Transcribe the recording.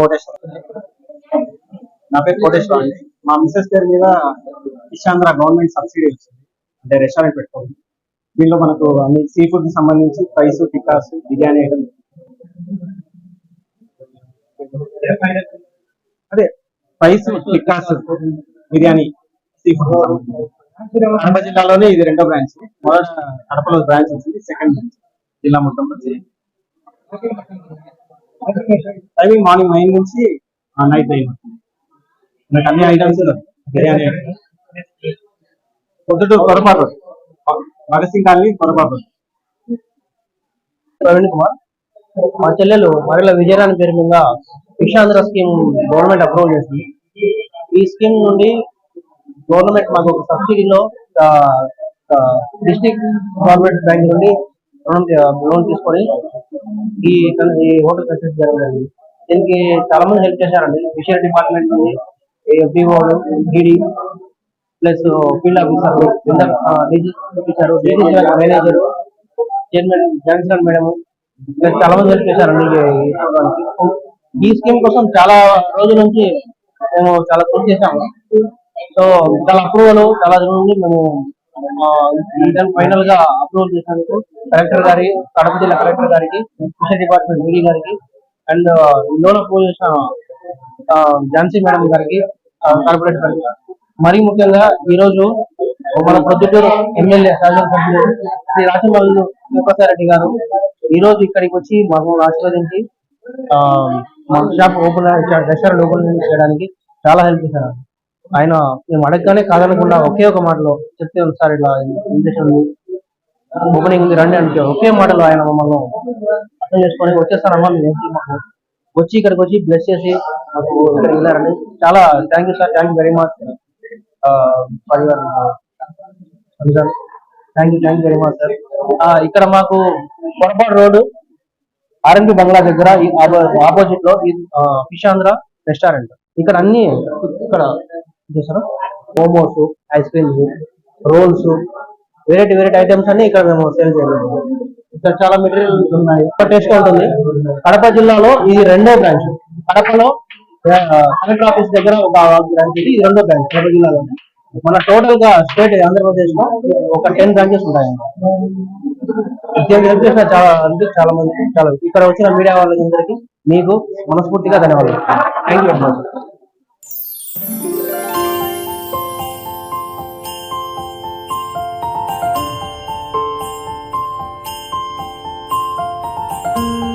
కోటేశ్వర. నా పేరు కోటేశ్వర అండి. మా మిస్సెస్ పేరు మీద ఇషాంధ్ర గవర్నమెంట్ సబ్సిడీ వచ్చింది. అంటే రెస్టారెంట్ పెట్టుకోండి దీనిలో మనకు అన్ని సీ ఫుడ్కి సంబంధించి ఫ్రైస్ టిక్కాస్ బిర్యానీ ఐటమ్. అదే fries tikkas biryani sea food Kadapa జిల్లాలోనే ఇది రెండో బ్రాంచ్ మొదట కడపలో బ్రాంచ్ వచ్చింది. సెకండ్ బ్రాంచ్ జిల్లా మొత్తం టైమింగ్ మార్నింగ్ నైన్ నుంచి నైట్ నైన్ నాకు అన్ని ఐటమ్స్ బిర్యానీ పొద్దుటూరు పొరపాటు. భగత్ సింగ్ కాలనీ పొరపాటు. ప్రవీణ్ కుమార్. మా చెల్లెలు మరల విజయరాణి పేరు మీద విషాంధ్ర స్కీమ్ గవర్నమెంట్ అప్రూవల్ చేసింది. ఈ స్కీమ్ నుండి గవర్నమెంట్ మాకు ఒక సబ్సిడీలో డిస్ట్రిక్ట్ గవర్నమెంట్ బ్యాంక్ నుండి రుణం లోన్ తీసుకొని ఈ ఈ హోటల్ కన్స్ట్రక్ట్ జరగలేదు దీనికి చాలా మంది హెల్ప్ చేశారండి. ఫిషర్ డిపార్ట్మెంట్ నుండి ఎఫ్డిఓలు DD plus field officer teacher manager chairman Johnson madam plus చాలా మంది హెల్ప్ చేశారండి ఈ ఈ స్కీమ్ కోసం చాలా రోజుల నుంచి మేము చాలా కృషి చేశాము. సో చాలా అప్రూవల్ చాలా రోజుల నుండి మేము ఫైనల్గా అప్రూవల్ చేసినందుకు కలెక్టర్ గారి కడప జిల్లా కలెక్టర్ గారికి ఫిషర్ డిపార్ట్మెంట్ మీడి గారికి అండ్ ఇందులో అప్రూవల్ చేసిన ఝాన్సీ మేడం గారికి కార్పొరేట్ గారికి మరీ ముఖ్యంగా ఈ రోజు మన ప్రొద్దుటూరు ఎమ్మెల్యే శాసనసభ్యులు శ్రీ రాజమల్లు రెడ్డి గారు ఈ రోజు ఇక్కడికి వచ్చి మాకు ఆశీర్వదించి మా షాప్ ఓపెన్ రెస్టారెంట్ ఓపెన్ చేయడానికి చాలా హెల్ప్ చేశారు. ఆయన మేము అడగగానే కాదనకుండా ఒకే ఒక మాటలో చెప్తే ఉంది సార్ ఇట్లా ఇంజక్షన్ ఉంది ఓపెనింగ్ ఉంది రండి అంటే ఒకే మాటలో ఆయన మమ్మల్ని అర్థం చేసుకొని వచ్చేస్తారమ్మా మేము. ఏంటి మాకు వచ్చి ఇక్కడికి వచ్చి బ్లెస్ చేసి మాకు ఇక్కడికి వెళ్ళారండి. చాలా thank you sir thank you very much for your thank you thank you very much sir ఇక్కడ మాకు పొరపాటు రోడ్డు ఆర్ఎంపీ బంగ్లా దగ్గర ఆపోజిట్లో ఈ, ఫిష్ ఆంధ్ర రెస్టారెంట్. ఇక్కడ అన్ని ఇక్కడ చూసారా momos ice creams rolls variety variety items అన్ని ఇక్కడ మేము సేల్ చేయగలము ఇక్కడ చాలా మెటీరియల్ ఉన్నాయి. ఇక్కడ టేస్ట్ ఉంటుంది. కడప జిల్లాలో ఇది రెండో బ్రాంచ్. కడపలో కలెక్టర్ ఆఫీస్ దగ్గర ఒక బ్రాంచ్ ఇది ఇది రెండో బ్రాంచ్ కడప జిల్లాలో. మన టోటల్గా స్టేట్ ఆంధ్రప్రదేశ్లో ఒక టెన్ బ్రాంచెస్ ఉంటాయి. దీనికి హెల్ప్ చేసిన చాలా అంటే చాలా మంది చాలా ఇక్కడ వచ్చిన మీడియా వాళ్ళందరికీ మీకు మనస్ఫూర్తిగా ధన్యవాదాలు. Thank you very much you